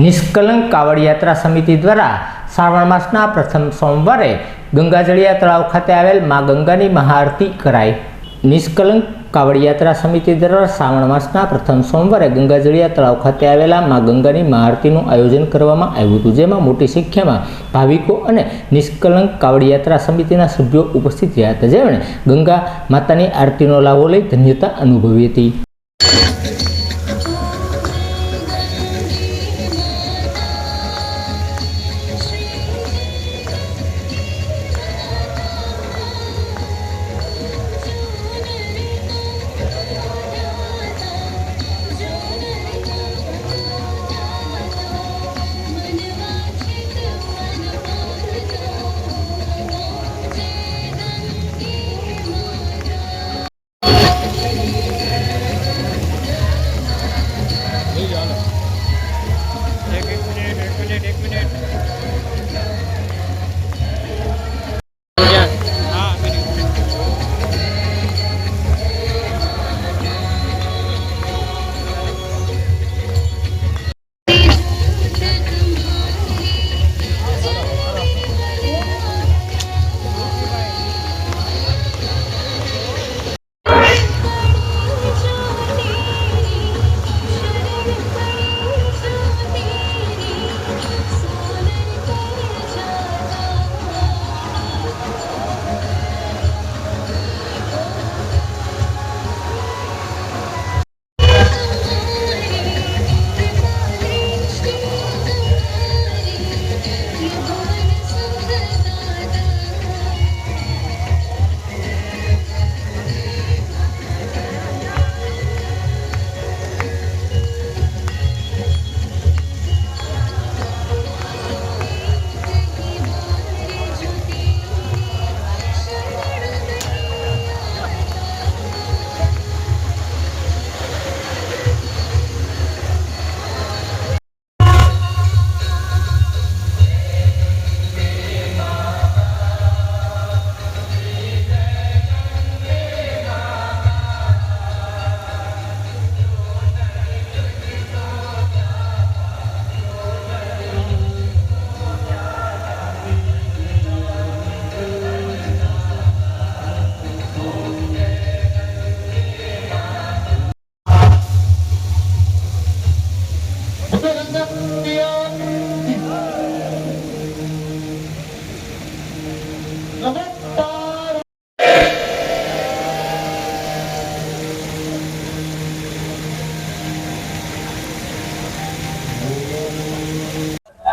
નિષ્કલંક કાવડ યાત્રા સમિતિ દ્વારા શ્રાવણ માસના પ્રથમ સોમવારે ગંગાજળિયા તળાવ ખાતે આવેલ મા ગંગાની મહાઆરતી કરાઈ. નિષ્કલંક કાવડ યાત્રા સમિતિ દ્વારા શ્રાવણ માસના પ્રથમ સોમવારે ગંગાજળિયા તળાવ ખાતે આવેલા મા ગંગાની મહાઆરતીનું આયોજન કરવામાં આવ્યું હતું, જેમાં મોટી સંખ્યામાં ભાવિકો અને નિષ્કલંક કાવડ યાત્રા સમિતિના સભ્યો ઉપસ્થિત રહ્યા હતા. જેમણે ગંગા માતાની આરતીનો લાભો લઈ ધન્યતા અનુભવી હતી.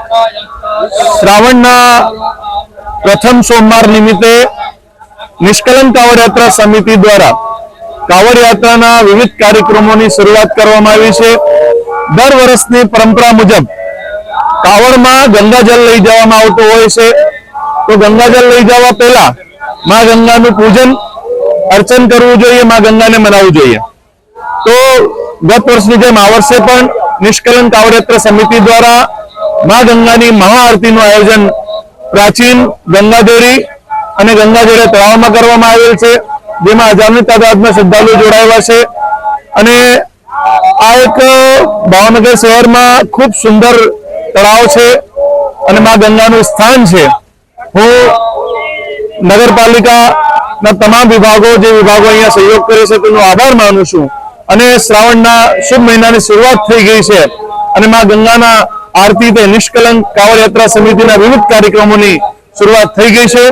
શ્રાવણના પ્રથમ સોમવાર નિમિત્તે નિષ્કલન કાવડ યાત્રા સમિતિ દ્વારા કાવડ યાત્રાના વિવિધ કાર્યક્રમોની શરૂઆત કરવામાં આવી છે. દર વર્ષની પરંપરા મુજબ કાવડમાં ગંગાજળ લઈ જવામાં આવતું હોય છે. તો ગંગાજળ લઈ જવા પહેલા માં ગંગાનું પૂજન, અર્ચન કરવું જોઈએ, માં ગંગાને મનાવવું જોઈએ. તો ગત વર્ષની જેમ આ વર્ષે પણ નિષ્કલન કાવડ યાત્રા સમિતિ દ્વારા મા ગંગાની મહાઆરતીનું આયોજન પ્રાચીન ગંગાધોરી અને ગંગાજળે તળાવમાં કરવામાં આવેલ છે, જેમાં હજારની તાદાદમાં શ્રદ્ધાળુઓ જોડાયેલા છે. અને આ એક, ભાવનગર શહેરમાં ખૂબ સુંદર તળાવ છે અને મા ગંગાનું સ્થાન છે. હું નગરપાલિકાના તમામ વિભાગો, જે વિભાગો અહીંયા સહયોગ કરે છે, તેનો આભાર માનું છું. અને શ્રાવણના શુભ મહિનાની શરૂઆત થઈ ગઈ છે. અને માં ગંગાના આરતી તે નિષ્કલંક કાવડ યાત્રા સમિતિના વિવિધ કાર્યક્રમોની શરૂઆત થઈ ગઈ છે.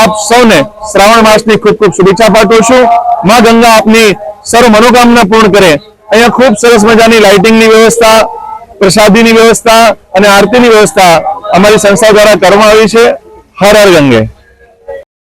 આપ સૌને શ્રાવણ માસની ખૂબ ખૂબ શુભેચ્છા પાઠવું છું. માં ગંગા આપની સર્વ મનોકામના પૂર્ણ કરે. અહીંયા ખૂબ સરસ મજાની લાઇટિંગની વ્યવસ્થા, પ્રસાદીની વ્યવસ્થા અને આરતીની વ્યવસ્થા અમારી સંસ્થા દ્વારા કરવામાં આવી છે. હર હર ગંગે.